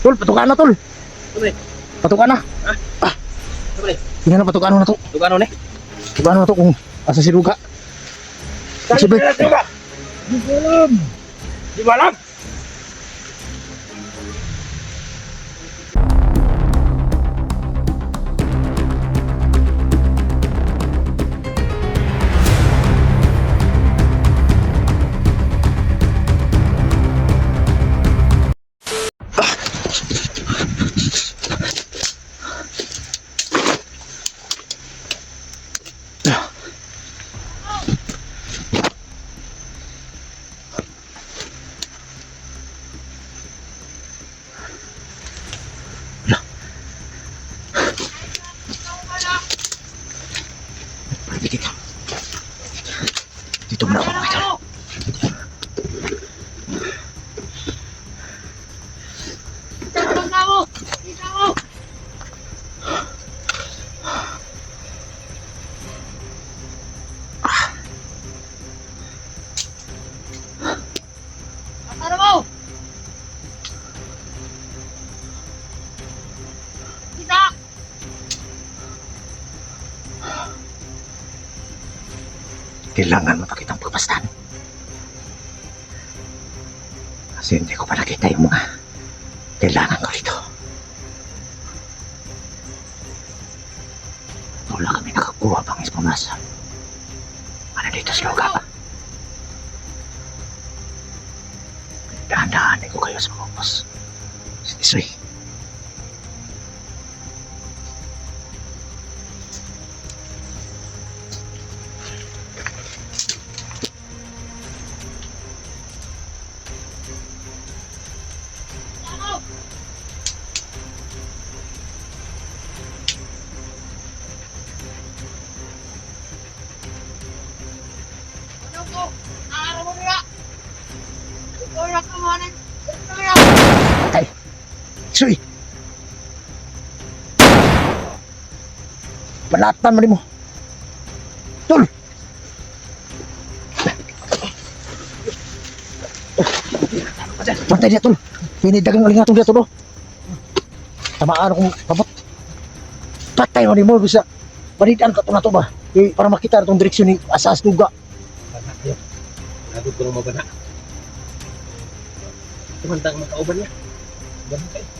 Tol, patukan na tol. Patukan na. Ha? Pre. Tingnan na patukan na to. Tugano ni? Patukan na to kung asa si Ruga. Sige, Di ba alam? Di ba alam? Dito muna Kailangan mo pa kitang pagpastan. Kasi hindi ko pa nakita yung mga kailangan ko dito. Wala kami nakakuha pang espamasa. Ano dito sa lugar? Dahan-dahanin ko kayo sa mga boss. Tisoy! Balatan mo rin mo. Tol! Patay niya, tol. Pinidagang alingatong niya, tol. oh. Tamaan akong kabot. Patay mo rin mo. Bisa, panitan ka to na to ba? Eh, para makita na itong direksyon ni Asas Nuga. Bana yun. Lagot ko ng mabana. Tumantang makauban niya. Bana kayo.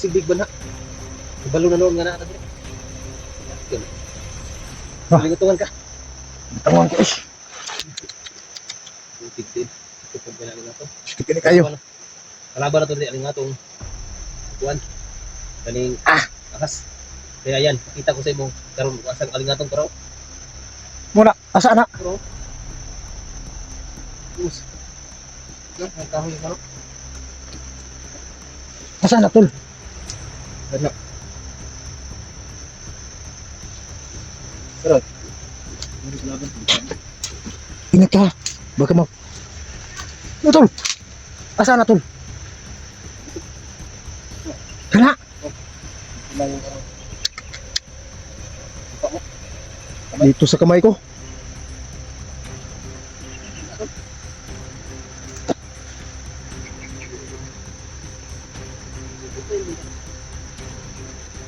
Isigbig bana. Ibalo na noon nga na. Yun. Ah. Lingutungan ka. Tanguan ko, ish. Tigtin. Tupag ka na rin nato. Sikit ka ni kayo. Kalaban na to rin nga itong kuwan. Kaning Ah. ahas. Kaya yan, pakita ko sa imo karon asang alingatong pero Muna, asa na? us. Yan, ang kahoy ano? Asa na, tol? Ano? Ingat ka. Baka mo. Ano, tol? Asa na, tol? Kana? Dito sa kamay ko.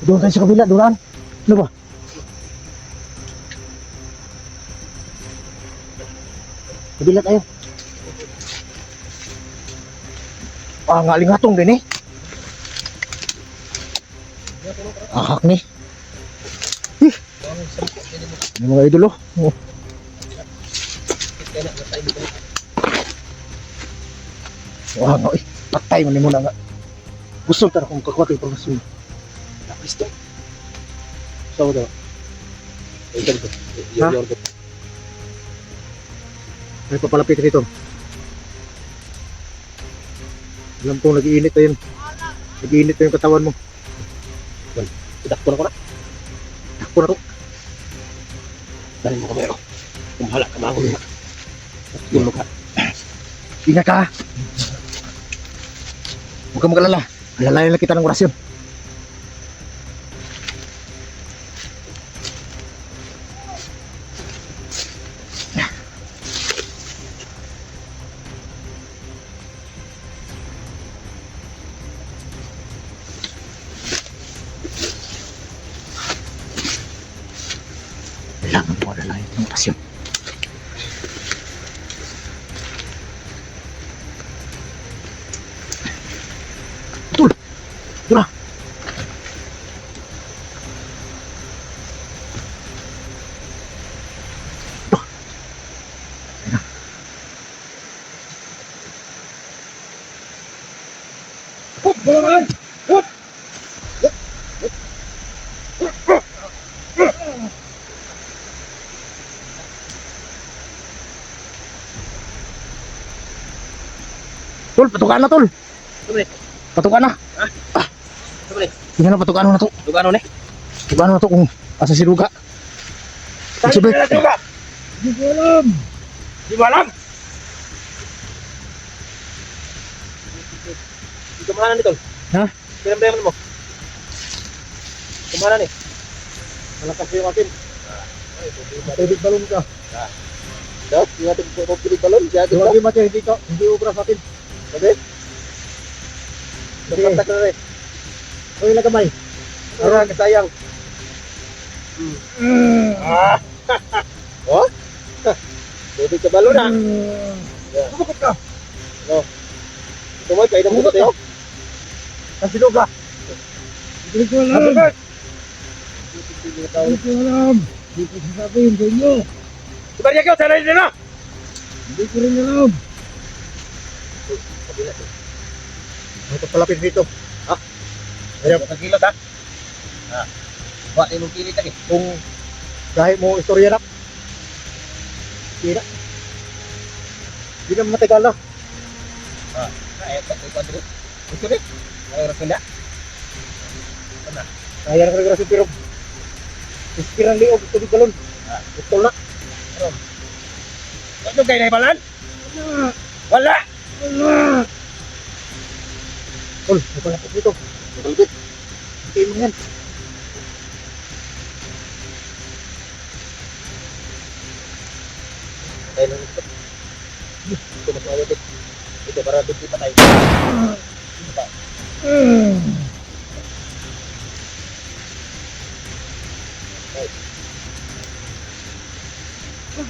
Doon tayo sa kabila, Duran. Ano ba? Kabila tayo. Ah, ngalingatong din eh. Ahak ni. Ih, May mga idolo. Oh. Wah, nga eh. Patay man ni mo na nga. Gusto ka na kung kakuha kayo informasyon. Tapos to. So, daw. Ko. Ha? Ko. May papalapit dito. Alam kong nag-iinit na yun. Nag-iinit na yung katawan mo. Idakpo na ko na. Takpo na to. Dahil mo kamero. Kumhala ka mahon na. Yung mukha. Ingat ka. Huwag kang mag-alala. Alalayan lang kita ng orasyon. la memoria, la información. Tol, patukan na tol. Sobre. Patukan na. Sobre. Tingnan na patukan mo na to. Lugar ano, ne? Patukan mo na to kung asa si Ruga. Sige, Tayo na, Hindi ko alam. Di mo alam? Di kumahanan nito. Ha? Pinambayaman mo. Kumahanan eh. Malakas yung atin. Matibig balon ka. Dapat, yung ating pilig balon. Diyan, Huwag yung mati, hindi, ka, hindi ubra sa atin. Sabi? Sige. Kontak na rin. Huwag na kamay. Ano, kasayang. Ah! oh? Tubig sa balon ha. Bukot ka. Ito mo, kayo na mo tayo. Kasi Ruga. Hindi ko alam. Hindi ko alam. Hindi ko sasabihin sa inyo. Subar niya kayo, sana na. Hindi ko rin alam. Ito palapit dito. Ayaw, pagkilot ha. Ah. Wala yung kilit lagi. Kung dahil mo istorya na. Na. Hindi na matagal na. Ay, pati ko dito. Gusto rin. Ay, oras na. Kaya na kaya pero Iskirang liog di balon. Ah. Ito na. Ano kayo na ibalan? Wala. Tol, may palapit dito. Tulbit. Hindi mo yan. Tayo lang ito. Ito mas mawag ito. Ito para doon di patay.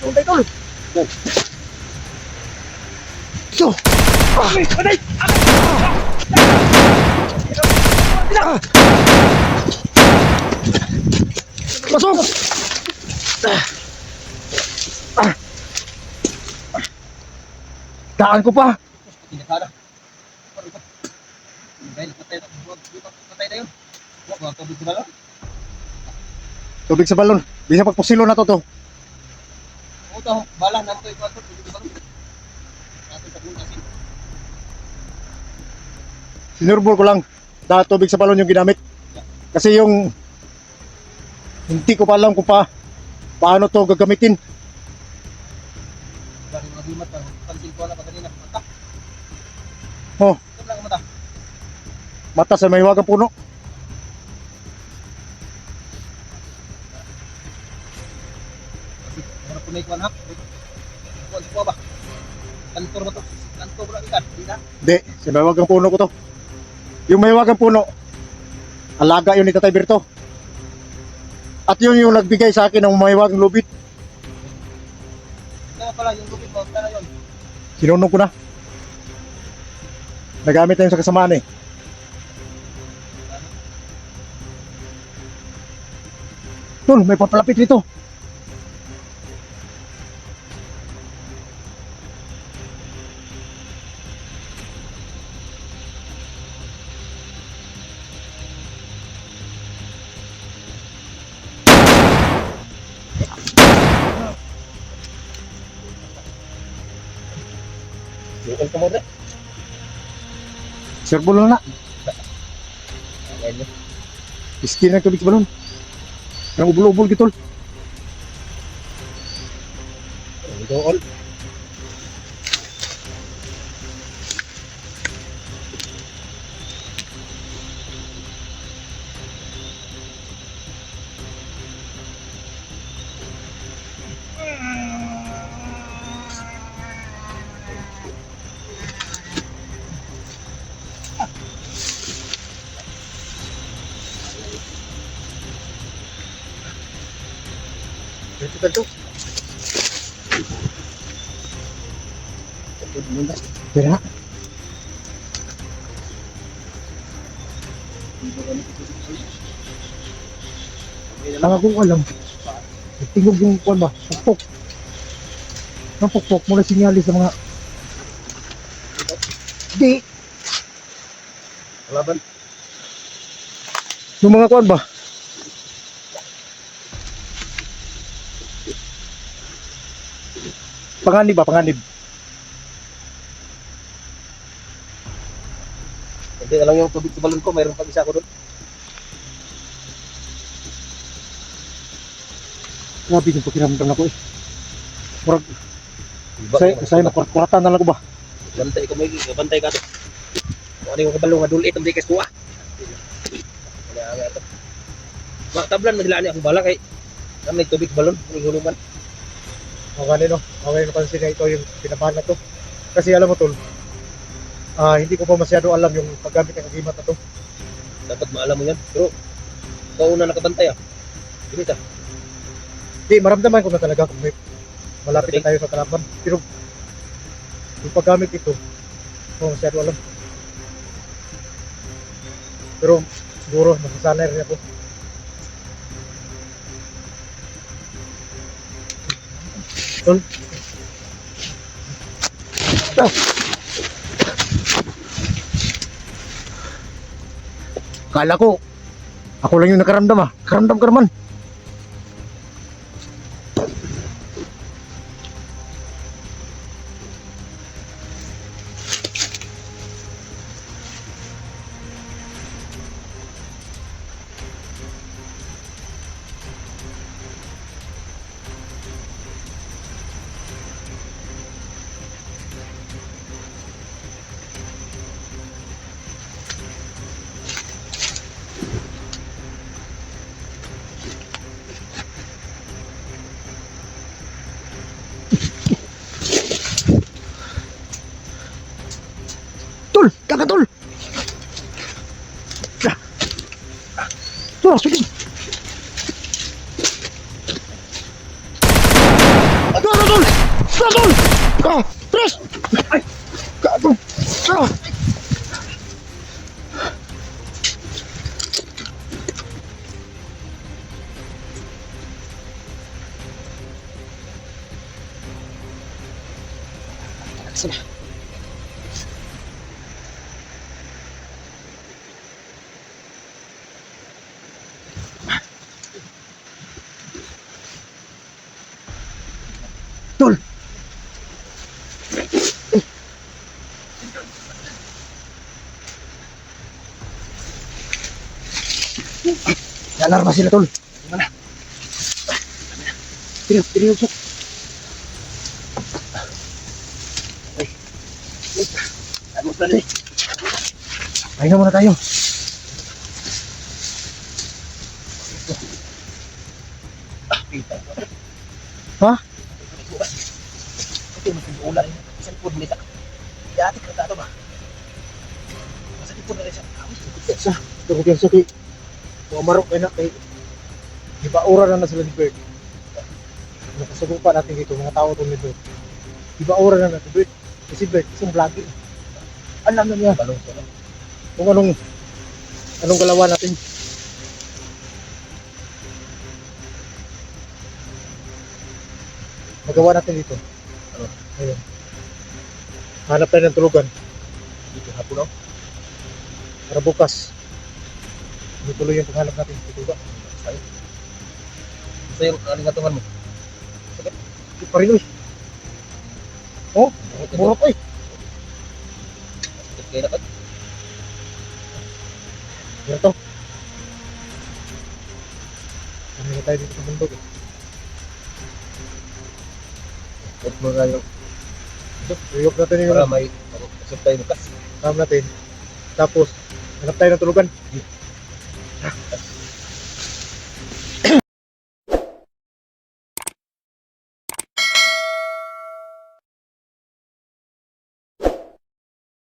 Tuntay tol. Ito. Patay! Pasok! Ah. Daan ko pa. Pinakala. Dahil patay na. Patay na yun. Tubig sa balon. Tubig sa balon. Bisa pagpusilo na to to. Ito, bala na ito. Ito, tubig sa balon. Natin sa buntasin. Sinurbol ko lang. Dahil tubig sa balon yung ginamit. Kasi yung hindi ko pa alam kung pa paano to gagamitin. Bali mga dimat. Pansin ko na pa kanina. Mata. Oh. Ito lang ang mata. Mata sa may wagang puno. Mga punay ko na. Kuhan sa kuha ba? Kantor ba ito? Kantor ba ikan? Di na? Hindi, sa may wagang puno ko to. Yung may wagang puno, alaga yun ni Tatay Berto. At yun yung nagbigay sa akin ng may wagang lubid. Kaya pala yung lupit mo. Kaya yun. Sinunong ko na. Nagamit na yun sa kasamaan eh. Tol, may papalapit dito. Bukol ka muna. Sirbol na na. Iski na tubig sa balon. Ang ubol-ubol gitol. pa to. Tapos mo na. Pira. Ang akong alam. Tingog yung kwan ba? Pukpok. Ang pukpok mula sinyalis sa mga... Di. Laban. Yung mga kwan ba? Panganib ba, panganib? Hindi alam yung tubig sa balon ko, mayroon pag isa ko doon. Grabe yung pakiramdam na ko eh. Murag, say, say nakurkuratan na lang ko ba? Bantay ko, may bantay ka to. Kung ano yung kabalo nga dulit. Kaya nga ito. Ma, tablan, madilaan niya akong bala kay kami tubig balon, may hulungan. O ganun no, okay napansin na ito yung pinabahan na to. Kasi alam mo tol, ah hindi ko pa masyado alam yung paggamit ng agimat na to. Dapat maalam mo yan. Pero, ikaw una nakabantay ah. Ganit ah. Hindi, maramdaman ko na talaga kung may malapit na tayo sa kalaban. Pero yung paggamit ito, hindi ko masyado alam. Pero siguro, masasanay rin ako. Tol. Kala ko, ako lang yung nakaramdam ah. Karamdam ka naman. Tol! Tol, tol! Ah, Tres! Ay! Gago! Ah! Tol! Alarma sila, tol. Mana? Tiriw, tiriw, sok. Ano sa rin? Pahinga muna tayo. Ha? Ito yung ulan. Isang pud nila. Dati ka tato ba? Masakit po na rin siya. Sa, tungkol yan sa kay. Mga marok ay na kay. Di ba ura na na sila ni Bert? Nakasubo pa natin dito, mga tao itong ni Bert. Di ba na na si Bert? Kasi Bert, isang vlogger. Alam na niya Balong ko kung anong anong galawan natin. Magawa natin dito. Ano? Ayun. Hanap tayo ng tulugan Dito hapon ako. para bukas. Tuloy yung paghanap natin. Dito ba? Sa yung alingatungan mo. Di pa rin uy. Oh, mura pa eh. Sakit kayo na ka. Yan to. Ano na tayo dito sa bundok eh. Huwag mo nga yung So, uyok natin yung para may pasok tayo bukas. hanap natin. Tapos, hanap tayo ng tulugan.